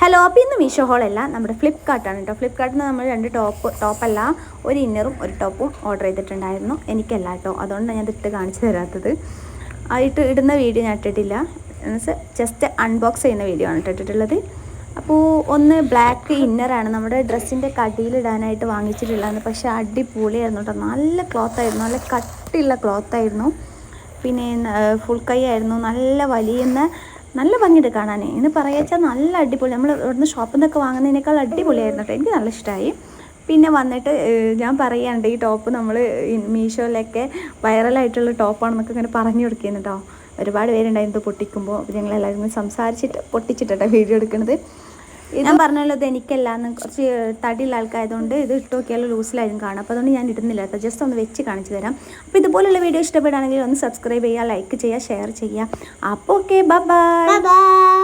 Hello അപ്പോൾ ഇന്ന് മീഷോ ഹോളല്ല നമ്മുടെ ഫ്ലിപ്കാർട്ടാണ് കേട്ടോ ഫ്ലിപ്കാർട്ടിൽ നിന്ന് നമ്മൾ രണ്ട് ടോപ്പ് ടോപ്പല്ല ഒരു ഇന്നറും ഒരു ടോപ്പും ഓർഡർ ചെയ്തിട്ടുണ്ടായിരുന്നു. എനിക്കല്ല കേട്ടോ അതുകൊണ്ടാണ് ഞാൻ ഇട്ട് കാണിച്ചു തരാത്തത്. ആയിട്ട് ഇടുന്ന വീഡിയോ ഞാൻ ഇട്ടിട്ടില്ല. ജസ്റ്റ് അൺബോക്സ് ചെയ്യുന്ന വീഡിയോ ആണ് ഇട്ടിട്ടുള്ളത്. അപ്പോൾ ഒന്ന് ബ്ലാക്ക് ഇന്നറാണ് നമ്മുടെ ഡ്രസ്സിന്റെ കടിയിലിടാനായിട്ട് വാങ്ങിച്ചിട്ടുള്ളത് പക്ഷേ അടിപൊളിയായിരുന്നു കേട്ടോ നല്ല ക്ലോത്ത് ആയിരുന്നു. നല്ല കട്ടിയുള്ള ക്ലോത്ത് ആയിരുന്നു. പിന്നെ ഫുൾ കൈ ആയിരുന്നു. നല്ല വലിയുന്ന നല്ല ഭംഗിയുണ്ട് കാണാൻ എന്ന് പറയാച്ചാൽ നല്ല അടിപൊളി. നമ്മൾ ഇവിടുന്ന് ഷോപ്പിൽ നിന്നൊക്കെ വാങ്ങുന്നതിനേക്കാൾ അടിപൊളിയായിരുന്നു കേട്ടോ എനിക്ക് നല്ല ഇഷ്ടമായി പിന്നെ വന്നിട്ട് ഞാൻ പറയാണ്ട് ഈ ടോപ്പ് നമ്മൾ മീഷോയിലൊക്കെ വൈറലായിട്ടുള്ള ടോപ്പാണെന്നൊക്കെ ഇങ്ങനെ പറഞ്ഞു കൊടുക്കുന്നു കേട്ടോ ഒരുപാട് പേരുണ്ടായിരുന്നു പൊട്ടിക്കുമ്പോൾ ഞങ്ങളെല്ലാവരും സംസാരിച്ചിട്ട് പൊട്ടിച്ചിട്ടാണ് വീഡിയോ എടുക്കുന്നത് ഞാൻ പറഞ്ഞല്ലോ ഇത് എനിക്കല്ല കുറച്ച് തടിയുള്ള ആൾക്കായതുകൊണ്ട് ഇത് ഇട്ട് നോക്കിയാൽ ലൂസിലായിരിക്കും കാണാം അപ്പോൾ അതുകൊണ്ട് ഞാൻ ഇടുന്നില്ല കേട്ടോ. ജസ്റ്റ് ഒന്ന് വെച്ച് കാണിച്ചു തരാം. അപ്പോൾ ഇതുപോലുള്ള വീഡിയോ ഇഷ്ടപ്പെടുകയാണെങ്കിൽ ഒന്ന് സബ്സ്ക്രൈബ് ചെയ്യുക ലൈക്ക് ചെയ്യുക ഷെയർ ചെയ്യുക. അപ്പോൾ ഓക്കെ ബൈ ബൈ